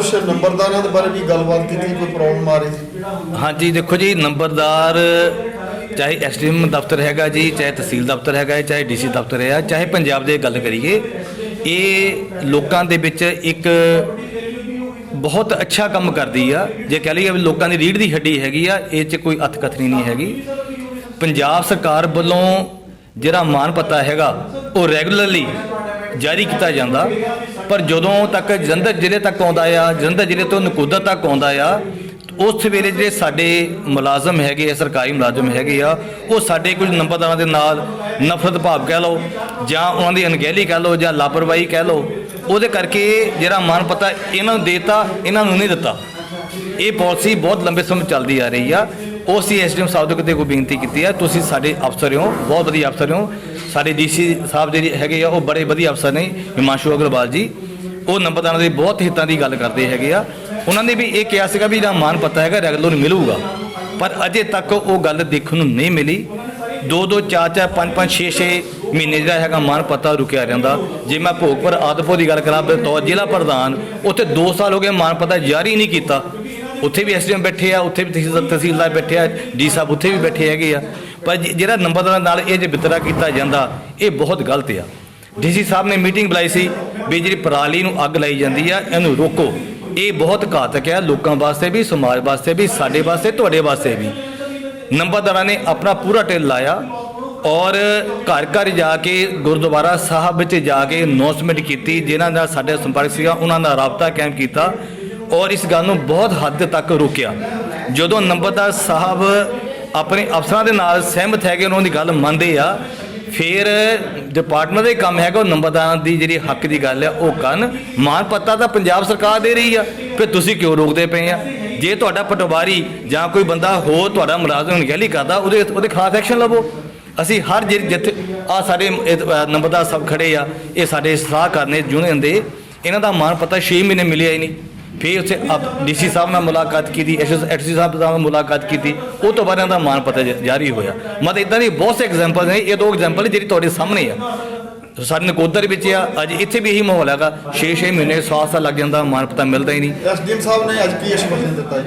ਕੁਝ ਨੰਬਰਦਾਰਾਂ ਦੇ ਬਾਰੇ ਵੀ ਗੱਲਬਾਤ ਕੀਤੀ ਕੋਈ ਪ੍ਰੋਬਲਮ ਆ ਰਹੀ ਸੀ? ਹਾਂਜੀ ਦੇਖੋ ਜੀ ਨੰਬਰਦਾਰ ਚਾਹੇ ਐਸਡੀਐਮ ਦਫ਼ਤਰ ਹੈਗਾ ਜੀ ਚਾਹੇ ਤਹਿਸੀਲ ਦਫ਼ਤਰ ਹੈਗਾ ਹੈ, ਚਾਹੇ ਡੀਸੀ ਦਫ਼ਤਰ ਹੈ ਚਾਹੇ ਪੰਜਾਬ ਦੇ ਗੱਲ ਕਰੀਏ ਇਹ ਲੋਕਾਂ ਦੇ ਵਿੱਚ ਇੱਕ ਬਹੁਤ ਅੱਛਾ ਕੰਮ ਕਰਦੀ ਆ। ਜੇ ਕਹ ਲਈਏ ਵੀ ਲੋਕਾਂ ਦੀ ਰੀੜ ਦੀ ਹੱਡੀ ਹੈਗੀ ਆ ਇਹ 'ਚ ਕੋਈ ਅਤਕਥਨੀ ਨਹੀਂ ਹੈਗੀ। ਪੰਜਾਬ ਸਰਕਾਰ ਵੱਲੋਂ ਜਿਹੜਾ ਮਾਨ ਪਤਾ ਹੈਗਾ ਉਹ ਰੈਗੂਲਰਲੀ ਜਾਰੀ ਕੀਤਾ ਜਾਂਦਾ। ਪਰ ਜਦੋਂ ਤੱਕ ਜਲੰਧਰ ਜ਼ਿਲ੍ਹੇ ਤੱਕ ਆਉਂਦਾ ਆ, ਜਲੰਧਰ ਜ਼ਿਲ੍ਹੇ ਤੋਂ ਨਕੋਦਰ ਤੱਕ ਆਉਂਦਾ ਆ, ਉਸ ਵੇਲੇ ਜਿਹੜੇ ਸਾਡੇ ਮੁਲਾਜ਼ਮ ਹੈਗੇ ਆ, ਸਰਕਾਰੀ ਮੁਲਾਜ਼ਮ ਹੈਗੇ ਆ, ਉਹ ਸਾਡੇ ਕੁਝ ਨੰਬਰਦਾਰਾਂ ਦੇ ਨਾਲ ਨਫ਼ਰਤ ਭਾਵ ਕਹਿ ਲਓ ਜਾਂ ਉਹਨਾਂ ਦੀ ਅਣਗਹਿਲੀ ਕਹਿ ਲਓ ਜਾਂ ਲਾਪਰਵਾਹੀ ਕਹਿ ਲਓ, ਉਹਦੇ ਕਰਕੇ ਜਿਹੜਾ ਮਾਨ ਪਤਾ ਇਹਨਾਂ ਨੂੰ ਦੇਤਾ, ਇਹਨਾਂ ਨੂੰ ਨਹੀਂ ਦਿੱਤਾ। ਇਹ ਪਾਲਿਸੀ ਬਹੁਤ ਲੰਬੇ ਸਮੇਂ ਚੱਲਦੀ ਆ ਰਹੀ ਆ। ਉਹ ਸੀ ਐਸਡੀਐਮ ਸਾਹਿਬ ਦੇ ਕਿਤੇ ਕੋਈ ਬੇਨਤੀ ਕੀਤੀ ਆ, ਤੁਸੀਂ ਸਾਡੇ ਅਫਸਰ ਹੋ, ਬਹੁਤ ਵਧੀਆ ਅਫਸਰ ਹੋ। ਸਾਡੇ ਡੀਸੀ ਸਾਹਿਬ ਜਿਹੜੇ ਹੈਗੇ ਆ, ਉਹ ਬੜੇ ਵਧੀਆ ਅਫਸਰ ਨੇ, ਹਿਮਾਂਸ਼ੂ ਅਗਰਵਾਲ ਜੀ। ਉਹ ਨੰਬਰਦਾਰਾਂ ਦੇ ਬਹੁਤ ਹਿੱਤਾਂ ਦੀ ਗੱਲ ਕਰਦੇ ਹੈਗੇ ਆ। ਉਹਨਾਂ ਨੇ ਵੀ ਇਹ ਕਿਹਾ ਸੀਗਾ ਵੀ ਜਿਹੜਾ ਮਾਨ ਪਤਾ ਹੈਗਾ, ਰੈਗੂਲਰ ਮਿਲੂਗਾ। ਪਰ ਅਜੇ ਤੱਕ ਉਹ ਗੱਲ ਦੇਖਣ ਨੂੰ ਨਹੀਂ ਮਿਲੀ। ਦੋ ਦੋ, ਚਾਰ ਚਾਰ, ਪੰਜ ਪੰਜ 6 6 ਮਹੀਨੇ ਜਿਹੜਾ ਹੈਗਾ ਮਾਨ ਪਤਾ ਰੁਕਿਆ ਜਾਂਦਾ ਜੇ ਮੈਂ ਭੋਗਪੁਰ ਆਦਪੁਰ ਦੀ ਗੱਲ ਕਰਾਂ, ਬਤੌਰ ਜ਼ਿਲ੍ਹਾ ਪ੍ਰਧਾਨ, ਉੱਥੇ 2 ਸਾਲ ਹੋ ਗਏ ਮਾਨ ਪਤਾ ਜਾਰੀ ਨਹੀਂ ਕੀਤਾ। ਉੱਥੇ ਵੀ ਐਸਡੀਐਮ ਬੈਠੇ ਆ, ਉੱਥੇ ਵੀ ਤਹਿਸੀਲਦਾਰ ਬੈਠੇ ਆ, ਡੀ ਸਾਹਿਬ ਉੱਥੇ ਵੀ ਬੈਠੇ ਹੈਗੇ ਆ। ਪਰ ਜਿ- ਜਿਹੜਾ ਨੰਬਰਦਾਰਾਂ ਨਾਲ ਇਹ ਜੇ ਵਿਤਰਾ ਕੀਤਾ ਜਾਂਦਾ, ਇਹ ਬਹੁਤ ਗਲਤ ਆ। ਡੀਸੀ ਸਾਹਿਬ ਨੇ ਮੀਟਿੰਗ ਬੁਲਾਈ ਸੀ ਵੀ ਜਿਹੜੀ ਪਰਾਲੀ ਨੂੰ ਅੱਗ ਲਾਈ ਜਾਂਦੀ ਆ, ਇਹਨੂੰ ਰੋਕੋ। ਇਹ ਬਹੁਤ ਘਾਤਕ ਹੈ ਲੋਕਾਂ ਵਾਸਤੇ ਵੀ, ਸਮਾਜ ਵਾਸਤੇ ਵੀ, ਸਾਡੇ ਵਾਸਤੇ, ਤੁਹਾਡੇ ਵਾਸਤੇ ਵੀ। ਨੰਬਰਦਾਰਾਂ ਨੇ ਆਪਣਾ ਪੂਰਾ ਢਿੱਲ ਲਾਇਆ ਔਰ ਘਰ ਘਰ ਜਾ ਕੇ, ਗੁਰਦੁਆਰਾ ਸਾਹਿਬ ਵਿੱਚ ਜਾ ਕੇ ਅਨਾਉਂਸਮੈਂਟ ਕੀਤੀ, ਜਿਨ੍ਹਾਂ ਦਾ ਸਾਡੇ ਸੰਪਰਕ ਸੀਗਾ, ਉਹਨਾਂ ਨਾਲ ਰਾਬਤਾ ਕਾਇਮ ਕੀਤਾ ਔਰ ਇਸ ਗੱਲ ਨੂੰ ਬਹੁਤ ਹੱਦ ਤੱਕ ਰੋਕਿਆ। ਜਦੋਂ ਨੰਬਰਦਾਰ ਸਾਹਿਬ ਆਪਣੇ ਅਫਸਰਾਂ ਦੇ ਨਾਲ ਸਹਿਮਤ ਹੈਗੇ, ਉਹਨਾਂ ਦੀ ਗੱਲ ਮੰਨਦੇ ਆ। ਫਿਰ ਡਿਪਾਰਟਮੈਂਟ ਦੇ ਕੰਮ ਹੈਗਾ, ਉਹ ਨੰਬਰਦਾਰਾਂ ਦੀ ਜਿਹੜੀ ਹੱਕ ਦੀ ਗੱਲ ਆ, ਉਹ ਕਰਨ। ਮਾਨ ਪੱਤਾ ਤਾਂ ਪੰਜਾਬ ਸਰਕਾਰ ਦੇ ਰਹੀ ਆ, ਫਿਰ ਤੁਸੀਂ ਕਿਉਂ ਰੋਕਦੇ ਪਏ ਆ? ਜੇ ਤੁਹਾਡਾ ਪਟਵਾਰੀ ਜਾਂ ਕੋਈ ਬੰਦਾ ਹੋਰ ਤੁਹਾਡਾ ਮੁਲਾਜ਼ਮ ਨਿਗਹਿਲੀ ਕਰਦਾ, ਉਹਦੇ ਉਹਦੇ ਖਿਲਾਫ ਐਕਸ਼ਨ ਲਵੋ। ਅਸੀਂ ਹਰ ਜਿ- ਜਿੱਥੇ, ਆ ਸਾਡੇ ਨੰਬਰਦਾਰ ਸਭ ਖੜੇ ਆ, ਇਹ ਸਾਡੇ ਸਲਾਹਕਾਰ ਨੇ ਯੂਨੀਅਨ ਦੇ। ਇਹਨਾਂ ਦਾ ਮਾਨ ਪਤਾ 6 ਮਹੀਨੇ ਮਿਲਿਆ ਹੀ ਨਹੀਂ। ਫਿਰ ਉੱਥੇ ਡੀਸੀ ਸਾਹਿਬ ਨਾਲ ਮੁਲਾਕਾਤ ਕੀਤੀ ਐਸਐਸਸੀ ਸਾਹਿਬ ਨਾਲ ਮੁਲਾਕਾਤ ਕੀਤੀ ਉਹ ਤੋਂ ਬਾਅਦ ਇਹਨਾਂ ਦਾ ਮਾਨ ਪਤਾ ਜਾਰੀ ਹੋਇਆ। ਮਤਲਬ ਇਦਾਂ ਦੀ ਬਹੁਤ ਸੇ ਐਗਜ਼ਾਮਪਲ ਨੇ ਇਹ ਦੋ ਐਗਜ਼ਾਮਪਲ ਜਿਹੜੀ ਤੁਹਾਡੇ ਸਾਹਮਣੇ ਆ। ਸਾਡੇ ਨਕੋਦਰ ਵਿੱਚ ਆ ਅੱਜ ਇੱਥੇ ਵੀ ਇਹੀ ਮਾਹੌਲ ਹੈਗਾ 6-6 ਮਹੀਨੇ ਸਵਾਸ ਲੱਗ ਜਾਂਦਾ ਮਾਨ ਪਤਾ ਮਿਲਦਾ ਹੀ ਨਹੀਂ। ਐਸਡੀਐਮ ਸਾਹਿਬ ਨੇ ਅੱਜ ਕੀ ਆਸ਼ਵਾਸਨ ਦਿੱਤਾ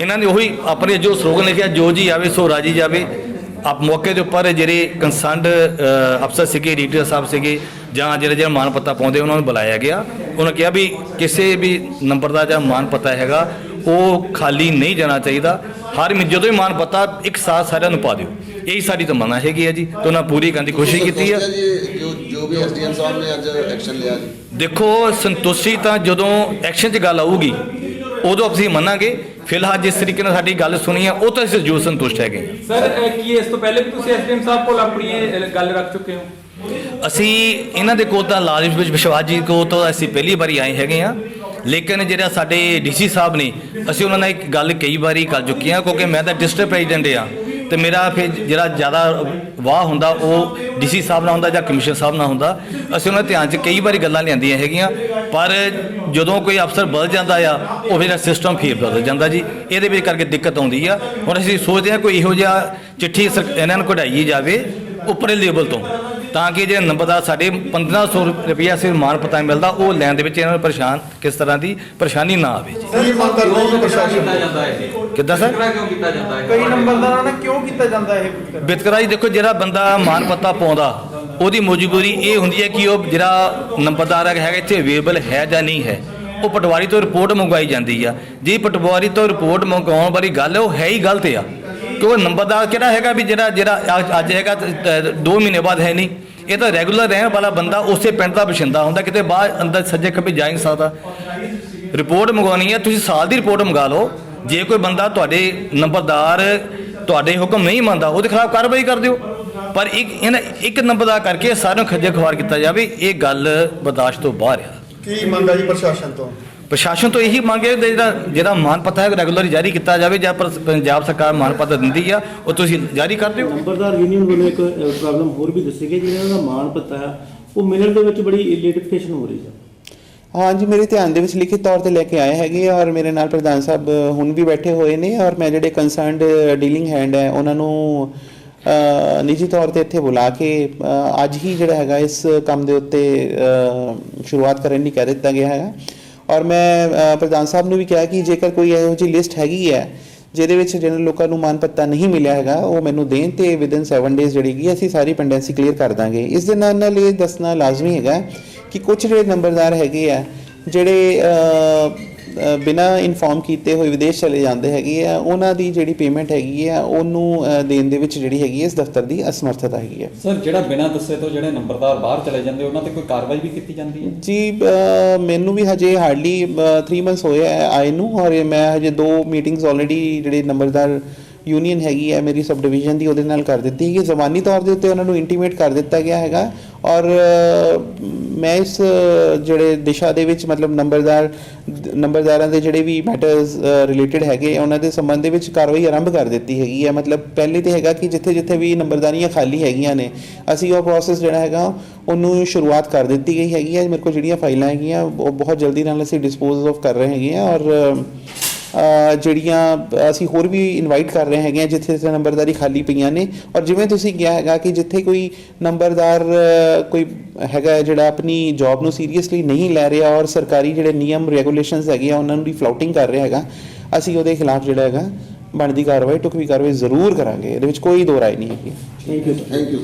ਇਹਨਾਂ ਨੇ ਉਹੀ ਆਪਣੇ ਜੋ ਸਲੋਗਨ ਲਿਖਿਆ ਜੋ ਜੀ ਆਵੇ ਸੋ ਰਾਜੀ ਜਾਵੇ। ਆਪ ਮੌਕੇ ਦੇ ਉੱਪਰ ਜਿਹੜੇ ਕੰਸਰਨਡ ਅਫਸਰ ਸੀਗੇ ਰੀਡਰ ਸਾਹਿਬ ਸੀਗੇ ਜਾਂ ਜਿਹੜੇ ਜਿਹੜਾ ਮਾਨ ਪੱਤਾ ਪਾਉਂਦੇ ਉਹਨਾਂ ਨੂੰ ਬੁਲਾਇਆ ਗਿਆ। ਉਹਨਾਂ ਕਿਹਾ ਵੀ ਕਿਸੇ ਵੀ ਨੰਬਰ ਦਾ ਜਾਂ ਮਾਨ ਪੱਤਾ ਹੈਗਾ ਉਹ ਖਾਲੀ ਨਹੀਂ ਜਾਣਾ ਚਾਹੀਦਾ। ਹਰ ਜਦੋਂ ਹੀ ਮਾਨ ਪੱਤਾ ਇੱਕ ਸਾਥ ਸਾਰਿਆਂ ਨੂੰ ਪਾ ਦਿਓ। ਇਹੀ ਸਾਡੀ ਤਮੰਨਾ ਹੈਗੀ ਹੈ ਜੀ। ਤੇ ਉਹਨਾਂ ਪੂਰੀ ਕਰਨ ਦੀ ਕੋਸ਼ਿਸ਼ ਕੀਤੀ ਹੈ ਜੀ ਜੋ ਜੋ ਵੀ ਐਸਡੀਐਮ ਸਾਹਿਬ ਨੇ ਅੱਜ ਐਕਸ਼ਨ ਲਿਆ ਜੀ? ਦੇਖੋ ਸੰਤੁਸ਼ਟੀ ਤਾਂ ਜਦੋਂ ਐਕਸ਼ਨ 'ਚ ਗੱਲ ਆਊਗੀ ਉਦੋਂ ਅਸੀਂ ਮੰਨਾਂਗੇ। ਫਿਲਹਾਲ ਜਿਸ ਤਰੀਕੇ ਨਾਲ ਸਾਡੀ ਗੱਲ ਸੁਣੀ ਹੈ ਉਹ ਤਾਂ ਅਸੀਂ ਜੋ ਸੰਤੁਸ਼ਟ ਹੈਗੇ। ਸਰ ਕੀ ਇਸ ਤੋਂ ਪਹਿਲੇ ਵੀ ਤੁਸੀਂ ਐਸਡੀਐਮ ਸਾਹਿਬ ਕੋਲ ਆਪਣੀ ਗੱਲ ਰੱਖ ਚੁੱਕੇ ਹੋ? ਅਸੀਂ ਇਹਨਾਂ ਦੇ ਕੋਲ ਤਾਂ ਲਾਲਿਸ਼ ਵਿੱਚ ਵਿਸ਼ਵਾਸ ਜੀ ਕੋਲ ਤਾਂ ਅਸੀਂ ਪਹਿਲੀ ਵਾਰੀ ਆਏ ਹੈਗੇ ਆ ਲੇਕਿਨ ਜਿਹੜਾ ਸਾਡੇ ਡੀਸੀ ਸਾਹਿਬ ਨੇ, ਅਸੀਂ ਉਹਨਾਂ ਨਾਲ ਇੱਕ ਗੱਲ ਕਈ ਵਾਰੀ ਕਰ ਚੁੱਕੇ ਆ ਕਿਉਂਕਿ ਮੈਂ ਤਾਂ ਡਿਸਟ੍ਰਿਕਟ ਪ੍ਰੈਜ਼ੀਡੈਂਟ ਆ ਤੇ ਮੇਰਾ ਫਿਰ ਜਿਹੜਾ ਜ਼ਿਆਦਾ ਵਾਹ ਹੁੰਦਾ, ਉਹ ਡੀਸੀ ਸਾਹਿਬ ਨਾਲ ਹੁੰਦਾ ਜਾਂ ਕਮਿਸ਼ਨਰ ਸਾਹਿਬ ਨਾਲ ਹੁੰਦਾ। ਅਸੀਂ ਉਹਨਾਂ ਦੇ ਧਿਆਨ 'ਚ ਕਈ ਵਾਰੀ ਗੱਲਾਂ ਲਿਆਂਦੀਆਂ ਹੈਗੀਆਂ, ਪਰ ਜਦੋਂ ਕੋਈ ਅਫਸਰ ਬਦਲ ਜਾਂਦਾ ਆ, ਉਹ ਫਿਰ ਸਿਸਟਮ ਫੇਰ ਬਦਲ ਜਾਂਦਾ ਜੀ। ਇਹਦੇ ਵਿੱਚ ਕਰਕੇ ਦਿੱਕਤ ਆਉਂਦੀ ਆ। ਹੁਣ ਅਸੀਂ ਸੋਚਦੇ ਹਾਂ ਕੋਈ ਇਹੋ ਜਿਹਾ ਚਿੱਠੀ ਸਰ- ਇਹਨਾਂ ਨੂੰ ਕਢਾਈ ਜਾਵੇ, ਉੱਪਰਲੇ ਲੈਵਲ ਤੋਂ। ਤਾਂ ਕਿ ਜਿਹੜੇ ਨੰਬਰਦਾਰ ਸਾਡੇ 1500 ਰੁਪਇਆ ਸਿਰ ਮਾਨ ਪਤਾ ਮਿਲਦਾ ਉਹ ਲੈਣ ਦੇ ਵਿੱਚ ਇਹਨਾਂ ਨੂੰ ਪਰੇਸ਼ਾਨ ਕਿਸ ਤਰ੍ਹਾਂ ਦੀ ਪਰੇਸ਼ਾਨੀ ਨਾ ਆਵੇ ਜੀ। ਕੀ ਮੰਗ ਕਰਦੇ ਜੀ ਪ੍ਰਸ਼ਾਸਨ ਕਿੱਦਾਂ ਸਰ? ਕਿਉਂ ਕੀਤਾ ਜਾਂਦਾ ਹੈ ਕਈ ਨੰਬਰਦਾਰਾਂ ਨਾਲ ਕਿਉਂ ਕੀਤਾ ਜਾਂਦਾ ਇਹ? ਵਿਤਕਰਾ? ਬਿਤਕਰਾ ਜੀ ਦੇਖੋ ਜਿਹੜਾ ਬੰਦਾ ਮਾਨ ਪੱਤਾ ਪਾਉਂਦਾ ਉਹਦੀ ਮਜਬੂਰੀ ਇਹ ਹੁੰਦੀ ਹੈ ਕਿ ਉਹ ਜਿਹੜਾ ਨੰਬਰਦਾਰ ਹੈਗਾ ਇੱਥੇ ਅਵੇਲੇਬਲ ਹੈ ਜਾਂ ਨਹੀਂ ਹੈ ਉਹ ਪਟਵਾਰੀ ਤੋਂ ਰਿਪੋਰਟ ਮੰਗਵਾਈ ਜਾਂਦੀ ਆ। ਜੇ ਪਟਵਾਰੀ ਤੋਂ ਰਿਪੋਰਟ ਮੰਗਵਾਉਣ ਵਾਲੀ ਗੱਲ ਉਹ ਹੈ ਹੀ ਗਲਤ ਆ। ਕਿਉਂ ਨੰਬਰਦਾਰ ਕਿਹੜਾ ਹੈਗਾ ਵੀ ਜਿਹੜਾ ਜਿਹੜਾ ਅੱਜ- ਹੈਗਾ 2 ਮਹੀਨੇ ਬਾਅਦ ਹੈ ਨਹੀਂ। ਇਹ ਤਾਂ ਰੈਗੂਲਰ ਰਹਿਣ ਵਾਲਾ ਬੰਦਾ ਉਸੇ ਪਿੰਡ ਦਾ ਬਸ਼ਿੰਦਾ ਹੁੰਦਾ, ਕਿਤੇ ਬਾਹਰ ਅੰਦਰ ਸੱਜੇ ਖੱਬੇ ਜਾ ਹੀ ਨਹੀਂ ਸਕਦਾ। ਰਿਪੋਰਟ ਮੰਗਵਾਉਣੀ ਹੈ, ਤੁਸੀਂ ਸਾਲ ਦੀ ਰਿਪੋਰਟ ਮੰਗਾ ਲਓ। ਜੇ ਕੋਈ ਬੰਦਾ ਤੁਹਾਡੇ ਨੰਬਰਦਾਰ ਤੁਹਾਡੇ ਹੁਕਮ ਨਹੀਂ ਮੰਨਦਾ, ਉਹਦੇ ਖਿਲਾਫ ਕਾਰਵਾਈ ਕਰ ਦਿਓ। ਪਰ ਇੱਕ ਇਹਨਾਂ ਇੱਕ ਨੰਬਰਦਾਰ ਕਰਕੇ ਸਾਰਿਆਂ ਨੂੰ ਖੱਜੇ ਖਵਾਰ ਕੀਤਾ ਜਾਵੇ, ਇਹ ਗੱਲ ਬਰਦਾਸ਼ਤ ਤੋਂ ਬਾਹਰ ਆ। ਕੀ ਮੰਗ ਜੀ ਪ੍ਰਸ਼ਾਸਨ ਤੋਂ? ਪ੍ਰਸ਼ਾਸਨ ਤੋਂ ਇਹੀ ਮੰਗ ਹੈ ਕਿ ਜਿਹੜਾ ਜਿਹੜਾ ਮਾਨ ਪੱਤਾ ਹੈ ਰੈਗੂਲਰ ਜਾਰੀ ਕੀਤਾ ਜਾਵੇ ਜਾਂ ਪਰ- ਪੰਜਾਬ ਸਰਕਾਰ ਮਾਨ ਪੱਤਾ ਦਿੰਦੀ ਆ ਉਹ ਤੁਸੀਂ ਜਾਰੀ ਕਰ ਦਿਓ। ਨੰਬਰਦਾਰ ਯੂਨੀਅਨ ਵੱਲੋਂ ਇੱਕ ਪ੍ਰੋਬਲਮ ਹੋਰ ਵੀ ਦੱਸੀ ਗਈ ਜਿਹੜਾ ਦਾ ਮਾਣ ਪੱਤਾ ਹੈ ਉਹ ਮਿਲਣ ਦੇ ਵਿੱਚ ਬੜੀ ਲੇਟੀਫਿਕੇਸ਼ਨ ਹੋ ਰਹੀ ਹੈ। ਹਾਂਜੀ ਮੇਰੇ ਧਿਆਨ ਦੇ ਵਿੱਚ ਲਿਖਿਤ ਤੌਰ ਤੇ ਲੈ ਕੇ ਆਏ ਹੈਗੇ ਆ ਔਰ ਮੇਰੇ ਨਾਲ ਪ੍ਰਧਾਨ ਸਾਹਿਬ ਹੁਣ ਵੀ ਬੈਠੇ ਹੋਏ ਨੇ ਔਰ ਮੈਂ ਜਿਹੜੇ ਕੰਸਰਨਡ ਡੀਲਿੰਗ ਹੈਂਡ ਹੈ ਉਹਨਾਂ ਨੂੰ ਨਿੱਜੀ ਤੌਰ ਤੇ ਇੱਥੇ ਬੁਲਾ ਕੇ ਅੱਜ ਹੀ ਜਿਹੜਾ ਹੈਗਾ ਇਸ ਕੰਮ ਦੇ ਉੱਤੇ ਸ਼ੁਰੂਆਤ ਕਰਨ ਲਈ ਕਹਿ ਦਿੱਤਾ ਗਿਆ ਹੈਗਾ। ਔਰ ਮੈਂ ਪ੍ਰਧਾਨ ਸਾਹਿਬ ਨੂੰ ਵੀ ਕਿਹਾ ਕਿ ਜੇਕਰ ਕੋਈ ਇਹੋ ਜਿਹੀ ਲਿਸਟ ਹੈਗੀ ਹੈ, ਜਿਹਦੇ ਵਿੱਚ ਜਿਹਨਾਂ ਲੋਕਾਂ ਨੂੰ ਮਾਨ ਪੱਤਾ ਨਹੀਂ ਮਿਲਿਆ ਹੈਗਾ, ਉਹ ਮੈਨੂੰ ਦੇਣ ਤੇ ਵਿਦਨ 7 ਡੇਜ਼ ਜਿਹੜੀ ਕੀ ਅਸੀਂ ਸਾਰੀ ਪੈਂਡੈਂਸੀ ਕਲੀਅਰ ਕਰ ਦਾਂਗੇ। ਇਸ ਦੇ ਨਾਲ ਨਾਲ ਇਹ ਦੱਸਣਾ ਲਾਜ਼ਮੀ ਹੈਗਾ ਕਿ ਕੁਝ ਜਿਹੜੇ ਨੰਬਰਦਾਰ ਹੈਗੇ ਆ, ਜਿਹੜੇ ਬਿਨਾ ਇਨਫੋਰਮ ਕੀਤੇ ਹੋਏ ਵਿਦੇਸ਼ ਚਲੇ ਜਾਂਦੇ ਹੈਗੇ ਆ ਉਹਨਾਂ ਦੀ ਜਿਹੜੀ ਪੇਮੈਂਟ ਹੈਗੀ ਆ ਉਹਨੂੰ ਦੇਣ ਦੇ ਵਿੱਚ ਜਿਹੜੀ ਹੈਗੀ ਇਸ ਦਫ਼ਤਰ ਦੀ ਅਸਮਰਥਤਾ ਹੈਗੀ ਹੈ ਸਰ ਜਿਹੜਾ ਬਿਨਾਂ ਦੱਸੇ ਤੋਂ ਜਿਹੜੇ ਨੰਬਰਦਾਰ ਬਾਹਰ ਚਲੇ ਜਾਂਦੇ ਉਹਨਾਂ ਤੇ ਕੋਈ ਕਾਰਵਾਈ ਵੀ ਕੀਤੀ ਜਾਂਦੀ ਹੈ? ਜੀ ਮੈਨੂੰ ਵੀ ਹਜੇ ਹਾਰਡਲੀ 3 ਮੰਥਸ ਹੋਏ ਆ ਆਏ ਨੂੰ ਔਰ ਮੈਂ ਹਜੇ ਦੋ ਮੀਟਿੰਗਸ ਆਲਰੇਡੀ ਜਿਹੜੇ ਨੰਬਰਦਾਰ ਯੂਨੀਅਨ ਹੈਗੀ ਹੈ, ਮੇਰੀ ਸਬ ਡਿਵੀਜ਼ਨ ਦੀ, ਉਹਦੇ ਨਾਲ ਕਰ ਦਿੱਤੀ ਹੈਗੀ। ਜ਼ਬਾਨੀ ਤੌਰ ਦੇ ਉੱਤੇ ਉਹਨਾਂ ਨੂੰ ਇੰਟੀਮੇਟ ਕਰ ਦਿੱਤਾ ਗਿਆ ਹੈਗਾ। ਔਰ ਮੈਂ ਇਸ ਜਿਹੜੇ ਦਿਸ਼ਾ ਦੇ ਵਿੱਚ, ਮਤਲਬ ਨੰਬਰਦਾਰ, ਨੰਬਰਦਾਰਾਂ ਦੇ ਜਿਹੜੇ ਵੀ ਮੈਟਰਸ ਰਿਲੇਟਡ ਹੈਗੇ ਉਹਨਾਂ ਦੇ ਸੰਬੰਧ ਦੇ ਵਿੱਚ ਕਾਰਵਾਈ ਆਰੰਭ ਕਰ ਦਿੱਤੀ ਹੈਗੀ ਹੈ। ਮਤਲਬ ਪਹਿਲੇ ਤੇ ਹੈਗਾ ਕਿ ਜਿੱਥੇ ਜਿੱਥੇ ਵੀ ਨੰਬਰਦਾਰੀਆਂ ਖਾਲੀ ਹੈਗੀਆਂ ਨੇ, ਅਸੀਂ ਉਹ ਪ੍ਰੋਸੈਸ ਜਿਹੜਾ ਹੈਗਾ, ਉਹਨੂੰ ਸ਼ੁਰੂਆਤ ਕਰ ਦਿੱਤੀ ਗਈ ਹੈਗੀ ਹੈ। ਮੇਰੇ ਕੋਲ ਜਿਹੜੀਆਂ ਫਾਈਲਾਂ ਹੈਗੀਆਂ, ਉਹ ਬਹੁਤ ਜਲਦੀ ਨਾਲ ਅਸੀਂ ਡਿਸਪੋਜ਼ ਆਫ ਕਰ ਰਹੇ ਹੈਗੇ ਆ ਔਰ ਜਿਹੜੀਆਂ ਅਸੀਂ ਹੋਰ ਵੀ ਇਨਵਾਈਟ ਕਰ ਰਹੇ ਹੈਗੇ ਆ ਜਿੱਥੇ ਜਿੱਥੇ ਨੰਬਰਦਾਰੀ ਖਾਲੀ ਪਈਆਂ ਨੇ। ਔਰ ਜਿਵੇਂ ਤੁਸੀਂ ਕਿਹਾ ਹੈਗਾ ਕਿ ਜਿੱਥੇ ਕੋਈ ਨੰਬਰਦਾਰ ਕੋਈ ਹੈਗਾ ਜਿਹੜਾ ਆਪਣੀ ਜੌਬ ਨੂੰ ਸੀਰੀਅਸਲੀ ਨਹੀਂ ਲੈ ਰਿਹਾ ਔਰ ਸਰਕਾਰੀ ਜਿਹੜੇ ਨਿਯਮ ਰੈਗੂਲੇਸ਼ਨਸ ਹੈਗੇ ਆ ਉਹਨਾਂ ਨੂੰ ਦੀ ਫਲਾਉਟਿੰਗ ਕਰ ਰਿਹਾ ਹੈਗਾ ਅਸੀਂ ਉਹਦੇ ਖਿਲਾਫ ਜਿਹੜਾ ਹੈਗਾ ਬਣਦੀ ਕਾਰਵਾਈ ਟੁਕਵੀ ਕਾਰਵਾਈ ਜ਼ਰੂਰ ਕਰਾਂਗੇ। ਇਹਦੇ ਵਿੱਚ ਕੋਈ ਦੋ ਰਾਏ ਨਹੀਂ ਹੈਗੀ। Thank you thank you